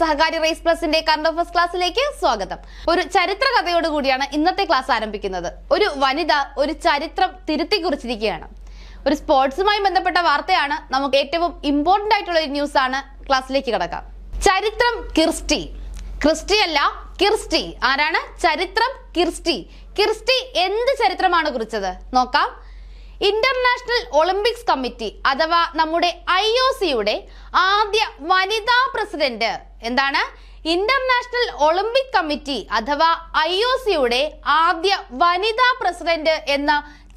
സഹകാരി race പ്ലസിന്റെ current affairs ക്ലാസ്സിലേക്ക് സ്വാഗതം. ഒരു ചരിത്ര കഥയോടുകൂടിയാണ് ഇന്നത്തെ ക്ലാസ് ആരംഭിക്കുന്നത്. ഒരു വനിത ഒരു ചരിത്രം തിരുത്തി കുറിച്ചിരിക്കുകയാണ് ഒരു സ്പോർട്സുമായി ബന്ധപ്പെട്ട വാർത്തയാണ് നമുക്ക് ഏറ്റവും ഇമ്പോർട്ടന്റ് ആയിട്ടുള്ള ഒരു ന്യൂസ് ആണ് ക്ലാസ്സിലേക്ക് കിടക്കാം. ചരിത്രം കിർസ്റ്റി. ക്രിസ്റ്റി അല്ല കിർസ്റ്റി. ആരാണ്? ചരിത്രം കിർസ്റ്റി. കിർസ്റ്റി എന്ത് ചരിത്രമാണ് കുറിച്ചത്? നോക്കാം. ഇന്റർനാഷണൽ ഒളിമ്പിക്സ് കമ്മിറ്റി അഥവാ നമ്മുടെ ഐ ഒ സിയുടെ ആദ്യ വനിതാ പ്രസിഡന്റ് എന്താണ്? ഇന്റർനാഷണൽ ഒളിമ്പിക് കമ്മിറ്റി അഥവാ ഐ ഒ സിയുടെ ആദ്യ വനിതാ പ്രസിഡന്റ് എന്ന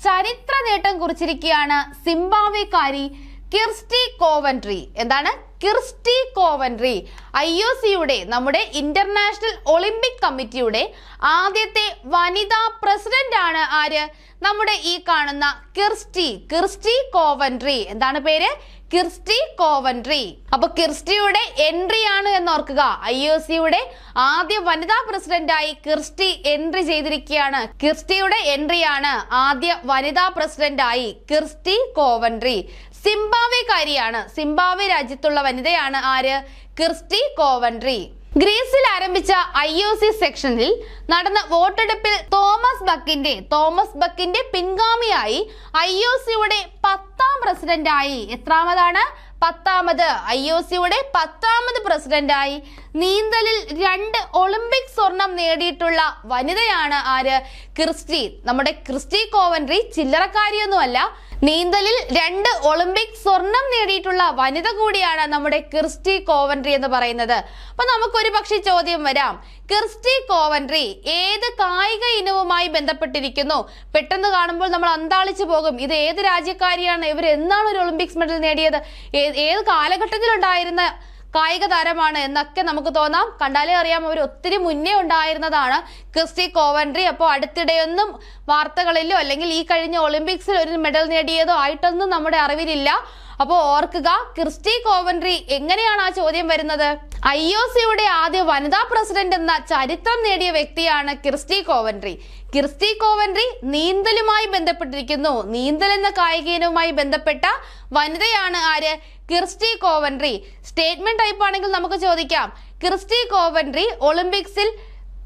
ചരിത്ര നേട്ടം കുറിച്ചിരിക്കുകയാണ് സിംബാബ്വേക്കാരി കിർസ്റ്റി കോവൻട്രി. എന്താണ്? കിർസ്റ്റി കോവൻട്രി ഐ ഒ സിയുടെ നമ്മുടെ ഇന്റർനാഷണൽ ഒളിമ്പിക് കമ്മിറ്റിയുടെ ആദ്യത്തെ വനിതാ പ്രസിഡന്റ് ആണ് ആര്? നമ്മുടെ ഈ കാണുന്ന കിർസ്റ്റി കിർസ്റ്റി കോവൻട്രി. എന്താണ് പേര്? Kirsty Coventry. അപ്പൊ കിർസ്റ്റിയുടെ എൻട്രി ആണ് എന്ന് ഓർക്കുക. ഐ ഒ സിയുടെ ആദ്യ വനിതാ പ്രസിഡന്റായി കിർസ്റ്റി എൻട്രി ചെയ്തിരിക്കുകയാണ്. കിർസ്റ്റിയുടെ എൻട്രി ആണ് ആദ്യ വനിതാ പ്രസിഡന്റായി കിർസ്റ്റി കോവൻട്രി. സിംബാബ്വേക്കാരിയാണ്. സിംബാബ്വെ രാജ്യത്തുള്ള വനിതയാണ് ആര്? Kirsty Coventry. ഗ്രീസിൽ ആരംഭിച്ച ഐ ഒ സി സെക്ഷനിൽ നടന്ന വോട്ടെടുപ്പിൽ തോമസ് ബക്കിന്റെ തോമസ് ബക്കിന്റെ പിൻഗാമിയായി ഐ ഒ സിയുടെ പത്താം പ്രസിഡന്റായി. എത്രാമതാണ്? പത്താമത്. ഐ ഒ സിയുടെ പത്താമത് പ്രസിഡന്റായി. നീന്തലിൽ രണ്ട് ഒളിമ്പിക് സ്വർണം നേടിയിട്ടുള്ള വനിതയാണ് ആര്? ക്രിസ്റ്റി. നമ്മുടെ ക്രിസ്റ്റി കോവൻട്രി ചില്ലറക്കാരിയൊന്നുമല്ല. നീന്തലിൽ രണ്ട് ഒളിമ്പിക് സ്വർണം നേടിയിട്ടുള്ള വനിത കൂടിയാണ് നമ്മുടെ ക്രിസ്റ്റി കോവൻട്രി എന്ന് പറയുന്നത്. അപ്പൊ നമുക്കൊരു പക്ഷെ ചോദ്യം വരാം. ക്രിസ്റ്റി കോവൻട്രി ഏത് കായിക ഇനവുമായി ബന്ധപ്പെട്ടിരിക്കുന്നു? പെട്ടെന്ന് കാണുമ്പോൾ നമ്മൾ അന്താളിച്ചു പോകും. ഇത് ഏത് രാജ്യക്കാരിയാണ്? ഇവർ എന്നാണ് ഒരു ഒളിമ്പിക്സ് മെഡൽ നേടിയത്? ഏത് കാലഘട്ടത്തിലുണ്ടായിരുന്ന കായിക താരമാണ് എന്നൊക്കെ നമുക്ക് തോന്നാം. കണ്ടാലേ അറിയാം അവർ ഒത്തിരി മുന്നേ ഉണ്ടായിരുന്നതാണ് ക്രിസ്റ്റി കോവൻട്രി. അപ്പോൾ അടുത്തിടെയൊന്നും വാർത്തകളിലോ അല്ലെങ്കിൽ ഈ കഴിഞ്ഞ ഒളിമ്പിക്സിൽ ഒരു മെഡൽ നേടിയതോ ആയിട്ടൊന്നും നമ്മുടെ അറിവിലില്ല. അപ്പോൾ ഓർക്കുക ക്രിസ്റ്റി കോവൻട്രി എങ്ങനെയാണ് ആ ചോദ്യം വരുന്നത്? ഐ ഒ സിയുടെ ആദ്യ വനിതാ പ്രസിഡന്റ് എന്ന ചരിത്രം നേടിയ വ്യക്തിയാണ് ക്രിസ്റ്റി കോവൻട്രി. ക്രിസ്റ്റി കോവൻട്രി നീന്തലുമായി ബന്ധപ്പെട്ടിരിക്കുന്നു. നീന്തൽ എന്ന കായിക ഇനവുമായി ബന്ധപ്പെട്ട വനിതയാണ് ആര്? Kirsty Coventry. സ്റ്റേറ്റ്മെന്റ് ടൈപ്പ് ആണെങ്കിൽ നമുക്ക് ചോദിക്കാം. ക്രിസ്റ്റി കോവൻട്രി ഒളിമ്പിക്സിൽ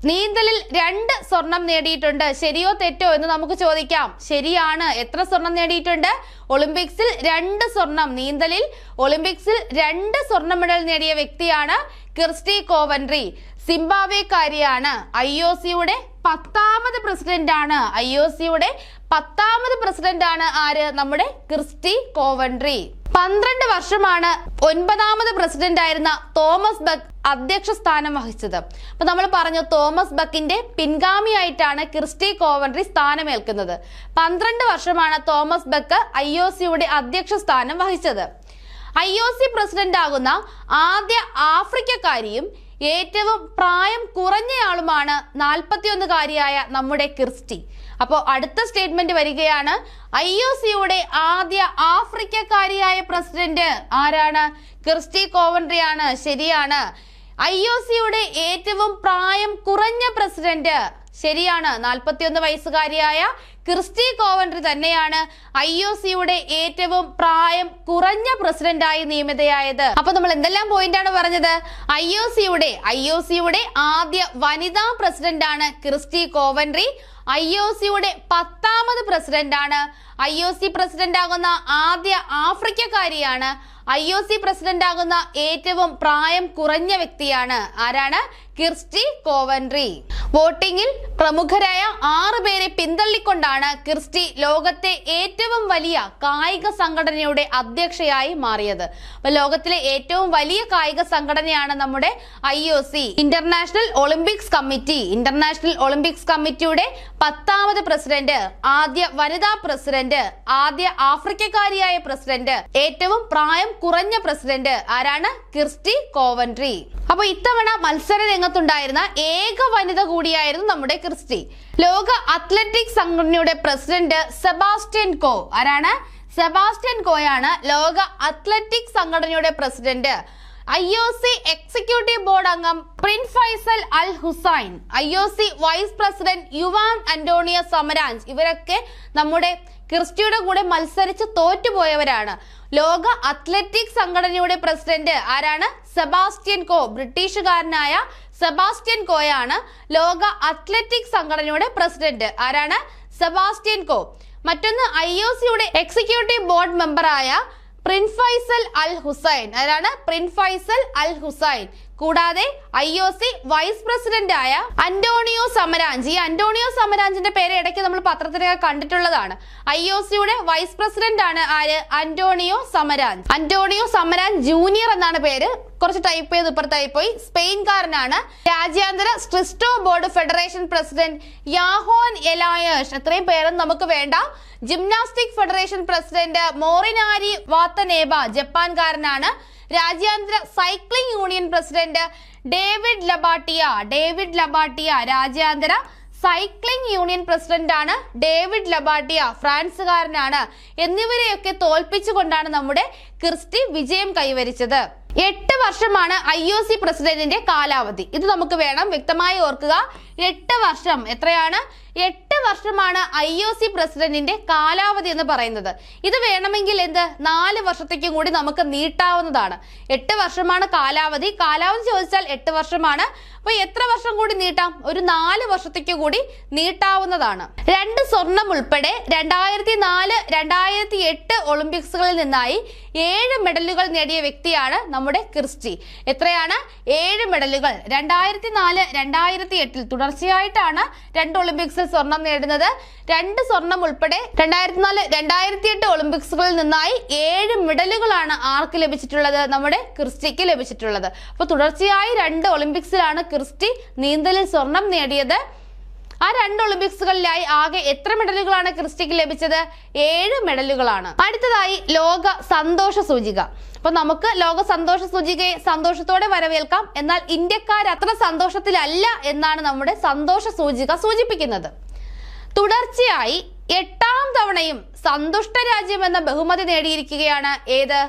നീന്തലിൽ രണ്ട് സ്വർണം നേടിയിട്ടുണ്ട്. ശരിയോ തെറ്റോ എന്ന് നമുക്ക് ചോദിക്കാം. ശരിയാണ്. എത്ര സ്വർണം നേടിയിട്ടുണ്ട്? ഒളിമ്പിക്സിൽ രണ്ട് സ്വർണം നീന്തലിൽ ഒളിമ്പിക്സിൽ രണ്ട് സ്വർണ മെഡൽ നേടിയ വ്യക്തിയാണ് ക്രിസ്റ്റി കോവൻട്രി. സിംബാബ്വേക്കാരിയാണ്. ഐ ഒ സിയുടെ പത്താമത് പ്രസിഡന്റ് ആണ് ഐ ഒ സിയുടെ പത്താമത് പ്രസിഡന്റ് ആണ് ആര്? നമ്മുടെ ക്രിസ്റ്റി കോവൻട്രി. പന്ത്രണ്ട് വർഷമാണ് ഒൻപതാമത് പ്രസിഡന്റ് ആയിരുന്ന തോമസ് ബക്ക് അധ്യക്ഷ സ്ഥാനം വഹിച്ചത്. അപ്പൊ നമ്മൾ പറഞ്ഞു തോമസ് ബക്കിന്റെ പിൻഗാമിയായിട്ടാണ് ക്രിസ്റ്റി കോവൻട്രി സ്ഥാനമേൽക്കുന്നത്. പന്ത്രണ്ട് വർഷമാണ് തോമസ് ബക്ക് ഐ ഒ സിയുടെ അധ്യക്ഷ സ്ഥാനം വഹിച്ചത്. ഐ ഒ സി പ്രസിഡന്റ് ആകുന്ന ആദ്യ ആഫ്രിക്കക്കാരിയും ഏറ്റവും പ്രായം കുറഞ്ഞയാളുമാണ് നാൽപ്പത്തിയൊന്നുകാരിയായ നമ്മുടെ ക്രിസ്റ്റി. അപ്പോൾ അടുത്ത സ്റ്റേറ്റ്മെന്റ് വരികയാണ്. ഐ ഒ സിയുടെ ആദ്യ ആഫ്രിക്കക്കാരിയായ പ്രസിഡന്റ് ആരാണ്? ക്രിസ്റ്റി കോവൻട്രി ആണ് ശരിയാണ്. ഐ ഒ സിയുടെ ഏറ്റവും പ്രായം കുറഞ്ഞ പ്രസിഡന്റ് ശരിയാണ്. നാൽപ്പത്തിയൊന്ന് വയസ്സുകാരിയായ ക്രിസ്റ്റി കോവൻട്രി തന്നെയാണ് ഐ ഒ സിയുടെ ഏറ്റവും പ്രായം കുറഞ്ഞ പ്രസിഡന്റായി നിയമിതയായത്. അപ്പൊ നമ്മൾ എന്തെല്ലാം പോയിന്റ് ആണ് പറഞ്ഞത്? ഐ ഒ സിയുടെ ഐ ഒ സിയുടെ ആദ്യ വനിതാ പ്രസിഡന്റ് ആണ് ക്രിസ്റ്റി കോവൻട്രി. ഐ ഒ സിയുടെ പത്താമത് പ്രസിഡന്റാണ് ഐ ഒ സി പ്രസിഡന്റ് ആകുന്ന ആദ്യ ആഫ്രിക്കക്കാരിയാണ് ഐ ഒ സി പ്രസിഡന്റ് ആകുന്ന ഏറ്റവും പ്രായം കുറഞ്ഞ വ്യക്തിയാണ്. ആരാണ്? Kirsty Coventry. വോട്ടിംഗിൽ പ്രമുഖരായ ആറ് പേരെ പിന്തള്ളിക്കൊണ്ടാണ് കിർസ്റ്റി ലോകത്തെ ഏറ്റവും വലിയ കായിക സംഘടനയുടെ അധ്യക്ഷയായി മാറിയത്. അപ്പൊ ലോകത്തിലെ ഏറ്റവും വലിയ കായിക സംഘടനയാണ് നമ്മുടെ I O C. International olympics committee. International olympics കമ്മിറ്റിയുടെ പത്താമത് പ്രസിഡന്റ് ആദ്യ വനിതാ പ്രസിഡന്റ് ആദ്യ ആഫ്രിക്കക്കാരിയായ പ്രസിഡന്റ് ഏറ്റവും പ്രായം കുറഞ്ഞ പ്രസിഡന്റ് ആരാണ്? Kirsty Coventry. അപ്പൊ ഇത്തവണ മത്സര രംഗത്തുണ്ടായിരുന്ന ഏക വനിത കൂടിയായിരുന്നു നമ്മുടെ ക്രിസ്റ്റി. ലോക അത്ലറ്റിക് സംഘടനയുടെ പ്രസിഡന്റ് സെബാസ്റ്റ്യൻ കോ. ആരാണ്? സെബാസ്റ്റ്യൻ കോയാണ് ലോക അത്ലറ്റിക് സംഘടനയുടെ president. I O C executive board അംഗം prince Faisal al Hussein. I O C vice president Juan Antonio Samaranch ഇവരൊക്കെ നമ്മുടെ ക്രിസ്റ്റിയുടെ കൂടെ മത്സരിച്ച് തോറ്റുപോയവരാണ്. ലോക അത്ലറ്റിക് സംഘടനയുടെ പ്രസിഡന്റ് ആരാണ്? സെബാസ്റ്റ്യൻ കോ ബ്രിട്ടീഷുകാരനായ സെബാസ്റ്റ്യൻ കോയാണ് ലോക അത്ലറ്റിക് സംഘടനയുടെ പ്രസിഡന്റ്. ആരാണ്? Sebastian Coe. മറ്റൊന്ന് ഐ ഒ സിയുടെ എക്സിക്യൂട്ടീവ് ബോർഡ് മെമ്പറായ പ്രിൻഫൈസൽ അൽ ഹുസൈൻ. ആരാണ്? Prince Faisal al Hussein. കൂടാതെ I O C vice president ആയ അന്റോണിയോ സമരാഞ്ചി. അന്റോണിയോ സമരാഞ്ചിന്റെ പേര് ഇടയ്ക്ക് നമ്മൾ പത്രത്തിലൊക്കെ കണ്ടിട്ടുള്ളതാണ്. ഐ ഒ സിയുടെ വൈസ് പ്രസിഡന്റ് ആണ് ആര്? Antonio Samaranch. Antonio Samaranch junior എന്നാണ് പേര്. കുറച്ച് ടൈപ്പ് ചെയ്ത് ഇപ്പുറത്തായി പോയി. സ്പെയിൻകാരനാണ്. രാജ്യാന്തര സ്ട്രിസ്റ്റോ board federation president Johan Eliasch. എത്രയും പേരും നമുക്ക് വേണ്ട. Gymnastic federation president Morinari Watanabe ജപ്പാൻകാരനാണ്. രാജ്യാന്തര cycling union president David Lappartient David Lappartient രാജ്യാന്തര സൈക്ലിംഗ് യൂണിയൻ പ്രസിഡന്റ് ആണ് ഡേവിഡ് ലബാട്ടിയ ഫ്രാൻസുകാരനാണ്. എന്നിവരെയൊക്കെ തോൽപ്പിച്ചുകൊണ്ടാണ് നമ്മുടെ ക്രിസ്റ്റി വിജയം കൈവരിച്ചത്. എട്ട് വർഷമാണ് ഐ ഒ സി പ്രസിഡന്റിന്റെ കാലാവധി. ഇത് നമുക്ക് വേണം വ്യക്തമായി ഓർക്കുക. എട്ട് വർഷം. എത്രയാണ്? എട്ട് വർഷമാണ് ഐ ഒ സി പ്രസിഡന്റിന്റെ കാലാവധി എന്ന് പറയുന്നത്. ഇത് വേണമെങ്കിൽ എന്ത്? നാല് വർഷത്തേക്കും കൂടി നമുക്ക് നീട്ടാവുന്നതാണ്. എട്ട് വർഷമാണ് കാലാവധി. കാലാവധി ചോദിച്ചാൽ എട്ട് വർഷമാണ്. അപ്പൊ എത്ര വർഷം കൂടി നീട്ടാം? ഒരു നാല് വർഷത്തേക്ക് കൂടി നീട്ടാവുന്നതാണ്. രണ്ട് സ്വർണം ഉൾപ്പെടെ രണ്ടായിരത്തി നാല് രണ്ടായിരത്തി എട്ട് ഒളിമ്പിക്സുകളിൽ നിന്നായി ഏഴ് മെഡലുകൾ നേടിയ വ്യക്തിയാണ് നമ്മുടെ ക്രിസ്റ്റി. എത്രയാണ്? ഏഴ് മെഡലുകൾ. രണ്ടായിരത്തി നാല് രണ്ടായിരത്തി എട്ടിൽ തുടർച്ചയായിട്ടാണ് രണ്ട് ഒളിമ്പിക്സിൽ സ്വർണം നേടുന്നത് രണ്ട് സ്വർണം ഉൾപ്പെടെ രണ്ടായിരത്തി നാല് രണ്ടായിരത്തി എട്ട് ഒളിമ്പിക്സുകളിൽ നിന്നായി ഏഴ് മെഡലുകളാണ് ആർക്ക് ലഭിച്ചിട്ടുള്ളത്? നമ്മുടെ ക്രിസ്റ്റിക്ക് ലഭിച്ചിട്ടുള്ളത്. അപ്പൊ തുടർച്ചയായി രണ്ട് ഒളിമ്പിക്സിലാണ് ക്രിസ്റ്റി നീന്തലിൽ സ്വർണം നേടിയത്. ആ രണ്ട് ഒളിമ്പിക്സുകളിലായി ആകെ എത്ര മെഡലുകളാണ് ക്രിസ്റ്റിക്ക് ലഭിച്ചത്? ഏഴ് മെഡലുകളാണ്. അടുത്തതായി ലോക സന്തോഷ സൂചിക. അപ്പൊ നമുക്ക് ലോക സന്തോഷ സൂചികയെ സന്തോഷത്തോടെ വരവേൽക്കാം. എന്നാൽ ഇന്ത്യക്കാർ അത്ര സന്തോഷത്തിലല്ല എന്നാണ് നമ്മുടെ സന്തോഷ സൂചിക സൂചിപ്പിക്കുന്നത്. തുടർച്ചയായി എട്ടാം തവണയും സന്തുഷ്ട രാജ്യം എന്ന ബഹുമതി നേടിയിരിക്കുകയാണ് ഏത്?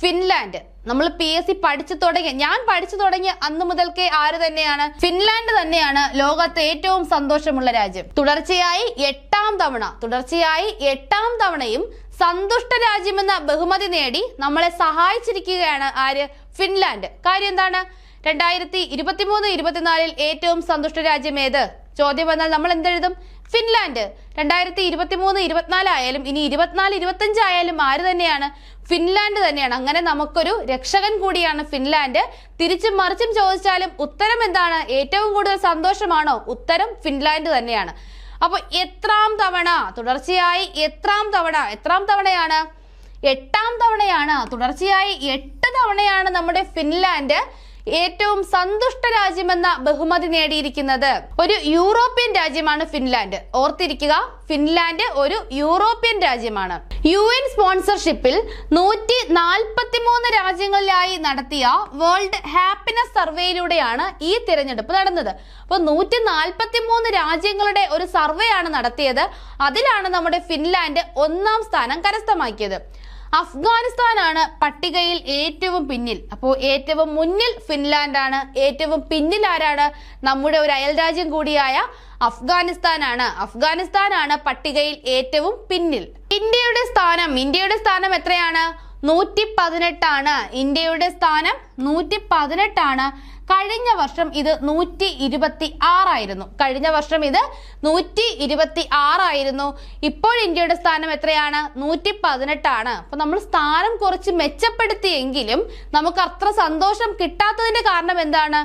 ഫിൻലാൻഡ്. നമ്മൾ പി എസ് സി പഠിച്ചു തുടങ്ങി ഞാൻ പഠിച്ചു തുടങ്ങിയ അന്ന് മുതൽക്കേ ആര് തന്നെയാണ്? ഫിൻലാൻഡ് തന്നെയാണ് ലോകത്തെ ഏറ്റവും സന്തോഷമുള്ള രാജ്യം. തുടർച്ചയായി എട്ടാം തവണ തുടർച്ചയായി എട്ടാം തവണയും സന്തുഷ്ട രാജ്യമെന്ന ബഹുമതി നേടി നമ്മളെ സഹായിച്ചിരിക്കുകയാണ് ആര്? ഫിൻലാൻഡ്. കാര്യം എന്താണ്? രണ്ടായിരത്തി ഇരുപത്തിമൂന്ന് ഇരുപത്തിനാലിൽ ഏറ്റവും സന്തുഷ്ട രാജ്യം ഏത്? ചോദ്യം വന്നാൽ നമ്മൾ എന്തെഴുതും ഫിൻലാൻഡ്. രണ്ടായിരത്തി ഇരുപത്തി മൂന്ന് ഇരുപത്തിനാല് ആയാലും ഇനി ഇരുപത്തിനാല് ഇരുപത്തഞ്ച് ആയാലും ആര് തന്നെയാണ്? ഫിൻലാൻഡ് തന്നെയാണ്. അങ്ങനെ നമുക്കൊരു രക്ഷകൻ കൂടിയാണ് ഫിൻലാൻഡ്. തിരിച്ചും മറിച്ചും ചോദിച്ചാലും ഉത്തരം എന്താണ്? ഏറ്റവും കൂടുതൽ സന്തോഷമാണോ? ഉത്തരം ഫിൻലാൻഡ് തന്നെയാണ്. അപ്പൊ എത്രാം തവണ? തുടർച്ചയായി എത്രാം തവണ? എത്രാം തവണയാണ്? എട്ടാം തവണയാണ്. തുടർച്ചയായി എട്ട് തവണയാണ് നമ്മുടെ ഫിൻലാൻഡ്. ഏറ്റവും സന്തുഷ്ട രാജ്യമെന്ന ബഹുമതി നേടിയിരിക്കുന്നത് ഒരു യൂറോപ്യൻ രാജ്യമാണ് ഫിൻലാൻഡ്. ഓർത്തിരിക്കുക ഫിൻലാൻഡ് ഒരു യൂറോപ്യൻ രാജ്യമാണ്. യു എൻ സ്പോൺസർഷിപ്പിൽ നൂറ്റി നാൽപ്പത്തി മൂന്ന് രാജ്യങ്ങളിലായി നടത്തിയ വേൾഡ് ഹാപ്പിനെസ് സർവേയിലൂടെയാണ് ഈ തിരഞ്ഞെടുപ്പ് നടന്നത്. അപ്പോൾ നൂറ്റി നാൽപ്പത്തി മൂന്ന് രാജ്യങ്ങളുടെ ഒരു സർവേ ആണ് നടത്തിയത്. അതിലാണ് നമ്മുടെ ഫിൻലാൻഡ് ഒന്നാം സ്ഥാനം കരസ്ഥമാക്കിയത്. അഫ്ഗാനിസ്ഥാനാണ് പട്ടികയിൽ ഏറ്റവും പിന്നിൽ. അപ്പോൾ ഏറ്റവും മുന്നിൽ ഫിൻലാൻഡാണ്. ഏറ്റവും പിന്നിൽ ആരാണ്? നമ്മുടെ ഒരു അയൽരാജ്യം കൂടിയായ അഫ്ഗാനിസ്ഥാനാണ്. അഫ്ഗാനിസ്ഥാനാണ് പട്ടികയിൽ ഏറ്റവും പിന്നിൽ. ഇന്ത്യയുടെ സ്ഥാനം ഇന്ത്യയുടെ സ്ഥാനം എത്രയാണ്? നൂറ്റി പതിനെട്ടാണ് ഇന്ത്യയുടെ സ്ഥാനം നൂറ്റി പതിനെട്ടാണ് കഴിഞ്ഞ വർഷം ഇത് നൂറ്റി ഇരുപത്തി ആറായിരുന്നു കഴിഞ്ഞ വർഷം ഇത് നൂറ്റി ഇരുപത്തി ആറായിരുന്നു ഇപ്പോൾ ഇന്ത്യയുടെ സ്ഥാനം എത്രയാണ്? നൂറ്റി പതിനെട്ടാണ് അപ്പൊ നമ്മൾ സ്ഥാനം കുറച്ച് മെച്ചപ്പെടുത്തിയെങ്കിലും നമുക്ക് അത്ര സന്തോഷം കിട്ടാത്തതിന്റെ കാരണം എന്താണ്?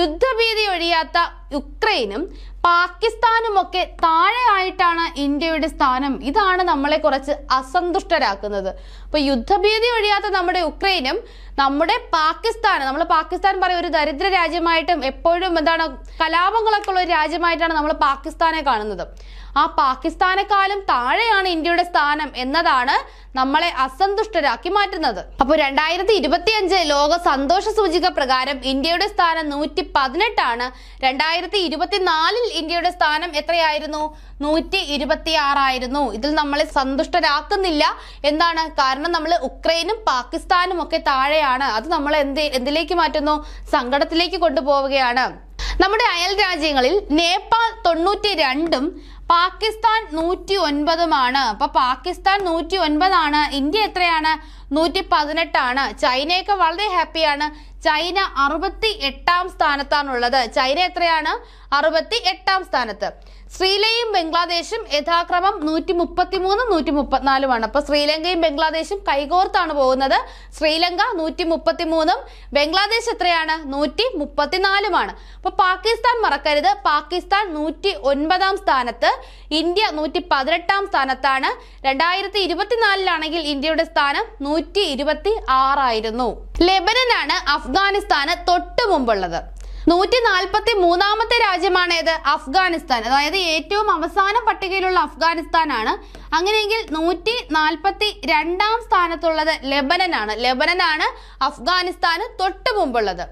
യുദ്ധഭീതി ഒഴിയാത്ത യുക്രൈനും പാകിസ്ഥാനുമൊക്കെ താഴെയായിട്ടാണ് ഇന്ത്യയുടെ സ്ഥാനം. ഇതാണ് നമ്മളെ കുറച്ച് അസന്തുഷ്ടരാക്കുന്നത്. അപ്പൊ യുദ്ധഭീതി ഒഴിയാത്ത നമ്മുടെ യുക്രൈനും നമ്മുടെ പാകിസ്ഥാൻ നമ്മൾ പാകിസ്ഥാൻ പറയും ഒരു ദരിദ്ര രാജ്യമായിട്ടും എപ്പോഴും എന്താണ് കലാപങ്ങളൊക്കെ ഉള്ള ഒരു രാജ്യമായിട്ടാണ് നമ്മൾ പാകിസ്ഥാനെ കാണുന്നത്. ആ പാകിസ്ഥാനെക്കാളും താഴെയാണ് ഇന്ത്യയുടെ സ്ഥാനം എന്നതാണ് നമ്മളെ അസന്തുഷ്ടരാക്കി മാറ്റുന്നത്. അപ്പോൾ രണ്ടായിരത്തി ഇരുപത്തി അഞ്ച് ലോക സന്തോഷ സൂചിക പ്രകാരം ഇന്ത്യയുടെ സ്ഥാനം നൂറ്റി പതിനെട്ടാണ് രണ്ടായിരത്തി ഇരുപത്തിനാലിൽ ഇന്ത്യയുടെ സ്ഥാനം എത്രയായിരുന്നു? നൂറ്റി ഇരുപത്തി ആറായിരുന്നു ഇതിൽ നമ്മളെ സന്തുഷ്ടരാക്കുന്നില്ല. എന്താണ് കാരണം? നമ്മൾ ഉക്രൈനും പാകിസ്ഥാനും ഒക്കെ താഴെയാണ്. അത് നമ്മൾ എന്ത് എന്തിലേക്ക് മാറ്റുന്നു? സങ്കടത്തിലേക്ക് കൊണ്ടുപോവുകയാണ്. നമ്മുടെ അയൽ രാജ്യങ്ങളിൽ നേപ്പാൾ തൊണ്ണൂറ്റി രണ്ടും പാകിസ്ഥാൻ നൂറ്റി ഒൻപതുമാണ് അപ്പൊ പാകിസ്ഥാൻ നൂറ്റി ഒൻപതാണ് ഇന്ത്യ എത്രയാണ്? നൂറ്റി പതിനെട്ടാണ് ചൈനയൊക്കെ വളരെ ഹാപ്പിയാണ്. ചൈന അറുപത്തി എട്ടാം സ്ഥാനത്താണുള്ളത്. ചൈന എത്രയാണ്? അറുപത്തി എട്ടാം സ്ഥാനത്ത്. ശ്രീലങ്കയും ബംഗ്ലാദേശും യഥാക്രമം നൂറ്റി മുപ്പത്തി മൂന്നും നൂറ്റി മുപ്പത്തിനാലുമാണ് അപ്പൊ ശ്രീലങ്കയും ബംഗ്ലാദേശും കൈകോർത്താണ് പോകുന്നത്. ശ്രീലങ്ക നൂറ്റി മുപ്പത്തി മൂന്നും ബംഗ്ലാദേശ് എത്രയാണ്? നൂറ്റി മുപ്പത്തിനാലുമാണ് അപ്പൊ പാകിസ്ഥാൻ മറക്കരുത്. പാകിസ്ഥാൻ നൂറ്റി ഒൻപതാം സ്ഥാനത്ത് ഇന്ത്യ നൂറ്റി പതിനെട്ടാം സ്ഥാനത്താണ്. രണ്ടായിരത്തി ഇരുപത്തിനാലിലാണെങ്കിൽ ഇന്ത്യയുടെ സ്ഥാനം നൂറ്റി ഇരുപത്തി ആറായിരുന്നു ലെബനനാണ് അഫ്ഗാനിസ്ഥാന് തൊട്ടു മുമ്പുള്ളത് നൂറ്റി നാൽപ്പത്തി മൂന്നാമത്തെ രാജ്യമാണ് ഏത് അഫ്ഗാനിസ്ഥാൻ. അതായത് ഏറ്റവും അവസാന പട്ടികയിലുള്ള അഫ്ഗാനിസ്ഥാനാണ്. അങ്ങനെയെങ്കിൽ നൂറ്റി നാൽപ്പത്തി രണ്ടാം സ്ഥാനത്തുള്ളത് ലെബനനാണ്. ലെബനനാണ് അഫ്ഗാനിസ്ഥാന് തൊട്ടു മുമ്പുള്ളത്.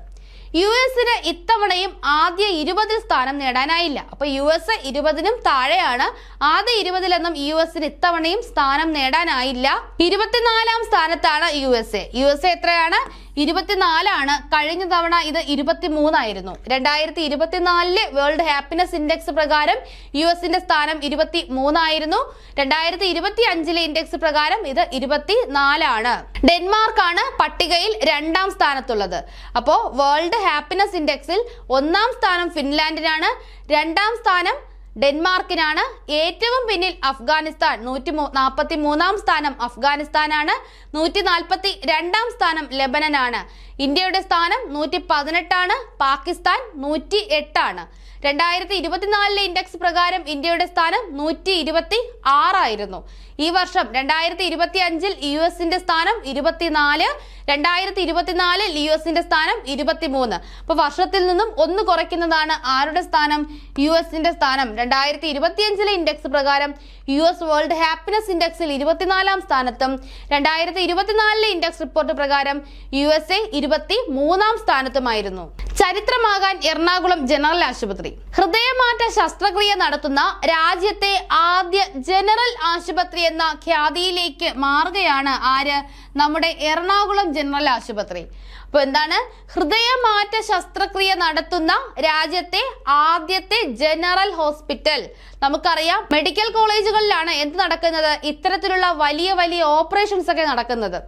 യു എസിന് ഇത്തവണയും ആദ്യ ഇരുപതിൽ സ്ഥാനം നേടാനായില്ല. അപ്പൊ യു എസ് ഇരുപതിനും താഴെയാണ്. ആദ്യ ഇരുപതിലെന്നും യു എസിന് ഇത്തവണയും സ്ഥാനം നേടാനായില്ല. ഇരുപത്തിനാലാം സ്ഥാനത്താണ് U S A U S A എത്രയാണ്? ഇരുപത്തിനാലാണ് കഴിഞ്ഞ തവണ ഇത് ഇരുപത്തിമൂന്നായിരുന്നു. രണ്ടായിരത്തി ഇരുപത്തിനാലിലെ വേൾഡ് ഹാപ്പിനെസ് ഇൻഡെക്സ് പ്രകാരം യു എസിന്റെ സ്ഥാനം ഇരുപത്തി മൂന്നായിരുന്നു രണ്ടായിരത്തി ഇരുപത്തി അഞ്ചിലെ ഇൻഡെക്സ് പ്രകാരം ഇത് ഇരുപത്തി നാലാണ് ഡെൻമാർക്കാണ് പട്ടികയിൽ രണ്ടാം സ്ഥാനത്തുള്ളത്. അപ്പോ വേൾഡ് ഹാപ്പിനെസ് ഇൻഡെക്സിൽ ഒന്നാം സ്ഥാനം ഫിൻലാൻഡിനാണ്. രണ്ടാം സ്ഥാനം ഡെൻമാർക്കിനാണ് ഏറ്റവും പിന്നിൽ അഫ്ഗാനിസ്ഥാൻ. നൂറ്റി നാൽപ്പത്തി മൂന്നാം സ്ഥാനം അഫ്ഗാനിസ്ഥാനാണ്. നൂറ്റി നാൽപ്പത്തി രണ്ടാം സ്ഥാനം ലെബനനാണ്. ഇന്ത്യയുടെ സ്ഥാനം നൂറ്റി പതിനെട്ടാണ് പാകിസ്ഥാൻ നൂറ്റി എട്ടാണ് രണ്ടായിരത്തി ഇരുപത്തിനാലിലെ ഇൻഡെക്സ് പ്രകാരം ഇന്ത്യയുടെ സ്ഥാനം നൂറ്റി ഇരുപത്തി ആറായിരുന്നു ഈ വർഷം രണ്ടായിരത്തി ഇരുപത്തി അഞ്ചിൽ യു എസിന്റെ സ്ഥാനം ഇരുപത്തിനാല്. രണ്ടായിരത്തി ഇരുപത്തിനാലിൽ യു എസിന്റെ സ്ഥാനം ഇരുപത്തിമൂന്ന്. അപ്പൊ വർഷത്തിൽ നിന്നും ഒന്ന് കുറയ്ക്കുന്നതാണ് ആരുടെ സ്ഥാനം? യു എസിന്റെ സ്ഥാനം. രണ്ടായിരത്തി ഇരുപത്തിയഞ്ചിലെ ഇൻഡെക്സ് പ്രകാരം യു എസ് വേൾഡ് ഹാപ്പിനെസ് ഇൻഡെക്സിൽ ഇരുപത്തിനാലാം സ്ഥാനത്തും രണ്ടായിരത്തി ഇരുപത്തിനാലിലെ ഇൻഡെക്സ് റിപ്പോർട്ട് പ്രകാരം യു എസ് എ ഇരുപത്തി മൂന്നാം സ്ഥാനത്തുമായിരുന്നു. ചരിത്രമാകാൻ എറണാകുളം ജനറൽ ആശുപത്രി. ഹൃദയമാറ്റ ശസ്ത്രക്രിയ നടത്തുന്ന രാജ്യത്തെ ആദ്യ ജനറൽ ആശുപത്രി എന്ന ഖ്യാതിയിലേക്ക് മാറുകയാണ് ആര്? നമ്മുടെ എറണാകുളം ജനറൽ ആശുപത്രി. അപ്പൊ എന്താണ്? ഹൃദയമാറ്റ ശസ്ത്രക്രിയ നടത്തുന്ന രാജ്യത്തെ ആദ്യത്തെ ജനറൽ ഹോസ്പിറ്റൽ. നമുക്കറിയാം മെഡിക്കൽ കോളേജുകളിലാണ് എന്ത് നടക്കുന്നത്? ഇത്തരത്തിലുള്ള വലിയ വലിയ ഓപ്പറേഷൻസ് ഒക്കെ നടക്കുന്നത്.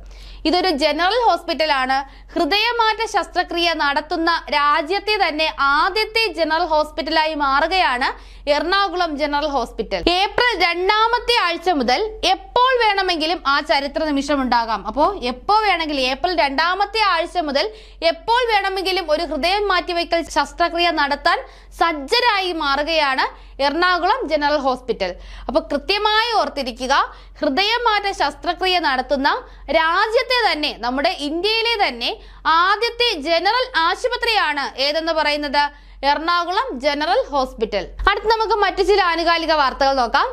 ഇതൊരു ജനറൽ ഹോസ്പിറ്റലാണ്. ഹൃദയമാറ്റ ശസ്ത്രക്രിയ നടത്തുന്ന രാജ്യത്തെ തന്നെ ആദ്യത്തെ ജനറൽ ഹോസ്പിറ്റലായി മാറുകയാണ് എറണാകുളം ജനറൽ ഹോസ്പിറ്റൽ. ഏപ്രിൽ രണ്ടാമത്തെ ആഴ്ച മുതൽ എപ്പോൾ വേണമെങ്കിലും ആ ചരിത്ര നിമിഷം ഉണ്ടാകാം. അപ്പോൾ എപ്പോൾ വേണമെങ്കിലും ഏപ്രിൽ രണ്ടാമത്തെ ആഴ്ച മുതൽ എപ്പോൾ വേണമെങ്കിലും ഒരു ഹൃദയം മാറ്റിവെക്കൽ ശസ്ത്രക്രിയ നടത്താൻ സജ്ജരായി മാറുകയാണ് എറണാകുളം ജനറൽ ഹോസ്പിറ്റൽ. അപ്പോൾ കൃത്യമായി ഓർത്തിരിക്കുക ഹൃദയമാറ്റ ശസ്ത്രക്രിയ നടത്തുന്ന രാജ്യത്തെ തന്നെ നമ്മുടെ ഇന്ത്യയിലെ തന്നെ ആദ്യത്തെ ജനറൽ ആശുപത്രിയാണ് ഏതെന്ന് പറയുന്നത്? Ernakulam general hospital. അടുത്ത് നമുക്ക് മറ്റു ചില ആനുകാലിക വാർത്തകൾ നോക്കാം.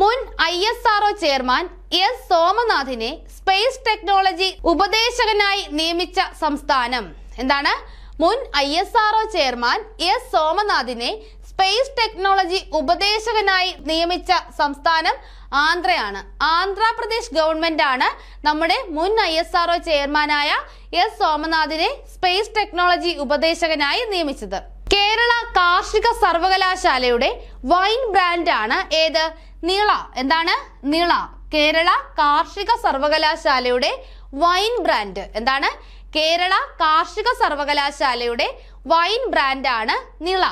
മുൻ I S R O chairman S സോമനാഥിനെ space technology ഉപദേശകനായി നിയമിച്ച സംസ്ഥാനം. എന്താണ്? മുൻ I S R O chairman S സോമനാഥിനെ space technology ഉപദേശകനായി നിയമിച്ച സംസ്ഥാനം ആന്ധ്രയാണ്. ആന്ധ്രാപ്രദേശ് ഗവൺമെന്റ് ആണ് നമ്മുടെ മുൻ ഐ എസ് ആർഒ ചെയർമാനായ എസ് സോമനാഥിനെ സ്പേസ് ടെക്നോളജി ഉപദേശകനായി നിയമിച്ചത്. കേരള കാർഷിക സർവകലാശാലയുടെ വൈൻ ബ്രാൻഡ് ആണ് ഏത്? നീള. എന്താണ്? നീള. കേരള കാർഷിക സർവകലാശാലയുടെ വൈൻ ബ്രാൻഡ്. എന്താണ്? കേരള കാർഷിക സർവകലാശാലയുടെ വൈൻ ബ്രാൻഡാണ് നിള.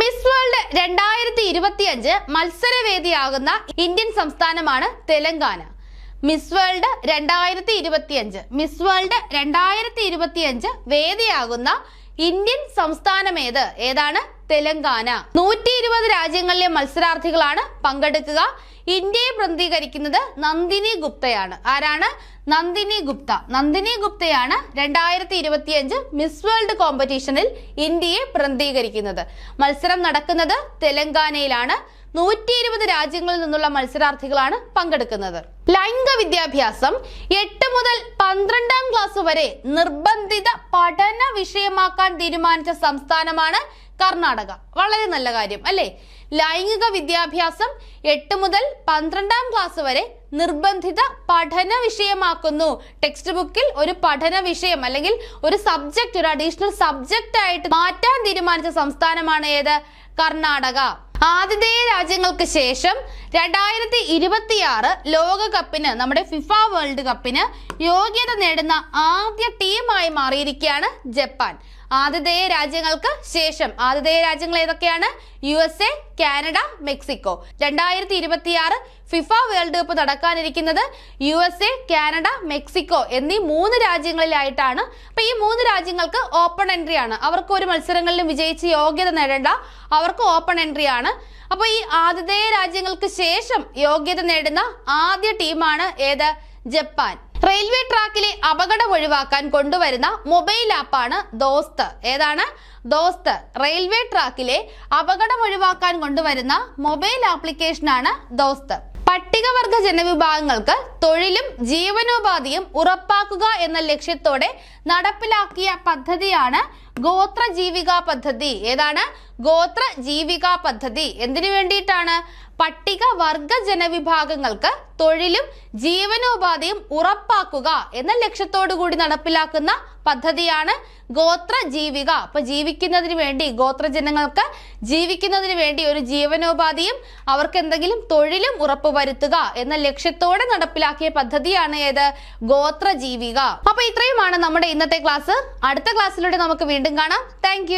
മിസ് വേൾഡ് രണ്ടായിരത്തി ഇരുപത്തിയഞ്ച് മത്സരവേദിയാകുന്ന ഇന്ത്യൻ സംസ്ഥാനമാണ് തെലങ്കാന. മിസ് വേൾഡ് രണ്ടായിരത്തി ഇരുപത്തിയഞ്ച് മിസ് വേൾഡ് രണ്ടായിരത്തി ഇരുപത്തിയഞ്ച് വേദിയാകുന്ന ഇന്ത്യൻ സംസ്ഥാനം ഏത്? ഏതാണ്? തെലങ്കാന. നൂറ്റി ഇരുപത് രാജ്യങ്ങളിലെ മത്സരാർത്ഥികളാണ് പങ്കെടുക്കുക. ഇന്ത്യയെ പ്രതിനിധീകരിക്കുന്നത് നന്ദിനി ഗുപ്തയാണ്. ആരാണ്? നന്ദിനി ഗുപ്ത. നന്ദിനി ഗുപ്തയാണ് രണ്ടായിരത്തി ഇരുപത്തിയഞ്ച് മിസ് വേൾഡ് കോമ്പറ്റീഷനിൽ ഇന്ത്യയെ പ്രതിനിധീകരിക്കുന്നത്. മത്സരം നടക്കുന്നത് തെലങ്കാനയിലാണ്. നൂറ്റി ഇരുപത് രാജ്യങ്ങളിൽ നിന്നുള്ള മത്സരാർത്ഥികളാണ് പങ്കെടുക്കുന്നത്. ലൈംഗിക വിദ്യാഭ്യാസം എട്ട് മുതൽ പന്ത്രണ്ടാം ക്ലാസ് വരെ നിർബന്ധിത പഠന വിഷയമാക്കാൻ തീരുമാനിച്ച സംസ്ഥാനമാണ് കർണാടക. വളരെ നല്ല കാര്യം അല്ലേ? ലൈംഗിക വിദ്യാഭ്യാസം എട്ട് മുതൽ പന്ത്രണ്ടാം ക്ലാസ് വരെ നിർബന്ധിത പഠന വിഷയമാക്കുന്നു. ടെക്സ്റ്റ് ബുക്കിൽ ഒരു പഠന വിഷയം അല്ലെങ്കിൽ ഒരു സബ്ജക്റ്റ് ഒരു അഡീഷണൽ സബ്ജക്റ്റ് ആയിട്ട് മാറ്റാൻ തീരുമാനിച്ച സംസ്ഥാനമാണ് ഏത്? കർണാടക. ആതിഥേയ രാജ്യങ്ങൾക്ക് ശേഷം രണ്ടായിരത്തി ഇരുപത്തിയാറ് ലോകകപ്പിന് നമ്മുടെ ഫിഫ വേൾഡ് കപ്പിന് യോഗ്യത നേടുന്ന ആദ്യ ടീമായി മാറിയിരിക്കുകയാണ് ജപ്പാൻ. ആതിഥേയ രാജ്യങ്ങൾക്ക് ശേഷം. ആതിഥേയ രാജ്യങ്ങൾ ഏതൊക്കെയാണ്? U S A Canada Mexico. രണ്ടായിരത്തി ഇരുപത്തിയാറ് FIFA world cup നടക്കാനിരിക്കുന്നത് U S A Canada Mexico എന്നീ മൂന്ന് രാജ്യങ്ങളിലായിട്ടാണ്. അപ്പൊ ഈ മൂന്ന് രാജ്യങ്ങൾക്ക് ഓപ്പൺ എൻട്രി ആണ്. അവർക്ക് ഒരു മത്സരങ്ങളിലും വിജയിച്ച് യോഗ്യത നേടേണ്ട അവർക്ക് ഓപ്പൺ എൻട്രി ആണ്. അപ്പൊ ഈ ആതിഥേയ രാജ്യങ്ങൾക്ക് ശേഷം യോഗ്യത നേടുന്ന ആദ്യ ടീമാണ് ഏത്? ജപ്പാൻ. റെയിൽവേ ട്രാക്കിലെ അപകടം ഒഴിവാക്കാൻ കൊണ്ടുവരുന്ന മൊബൈൽ ആപ്പാണ് ദോസ്ത്. ഏതാണ്? ദോസ്ത് റെയിൽവേ ട്രാക്കിലെ അപകടം ഒഴിവാക്കാൻ കൊണ്ടുവരുന്ന മൊബൈൽ ആപ്ലിക്കേഷനാണ് ദോസ്ത്. പട്ടികവർഗ ജനവിഭാഗങ്ങൾക്ക് തൊഴിലും ജീവനോപാധിയും ഉറപ്പാക്കുക എന്ന ലക്ഷ്യത്തോടെ നടപ്പിലാക്കിയ പദ്ധതിയാണ് ഗോത്ര ജീവിക പദ്ധതി. ഏതാണ്? ഗോത്ര ജീവിക പദ്ധതി. എന്തിനു വേണ്ടിയിട്ടാണ് പട്ടിക വർഗ ജനവിഭാഗങ്ങൾക്ക് തൊഴിലും ജീവനോപാധിയും ഉറപ്പാക്കുക എന്ന ലക്ഷ്യത്തോടു കൂടി നടപ്പിലാക്കുന്ന പദ്ധതിയാണ് ഗോത്ര ജീവിക അപ്പൊ ജീവിക്കുന്നതിന് വേണ്ടി ഗോത്രജനങ്ങൾക്ക് ജീവിക്കുന്നതിന് വേണ്ടി ഒരു ജീവനോപാധിയും അവർക്ക് എന്തെങ്കിലും തൊഴിലും ഉറപ്പുവരുത്തുക എന്ന ലക്ഷ്യത്തോടെ നടപ്പിലാക്കിയ പദ്ധതിയാണ് ഏത്? ഗോത്ര ജീവിക അപ്പൊ ഇത്രയുമാണ് നമ്മുടെ ഇന്നത്തെ ക്ലാസ്. അടുത്ത ക്ലാസ്സിലൂടെ നമുക്ക് വീണ്ടും കാണാം. താങ്ക്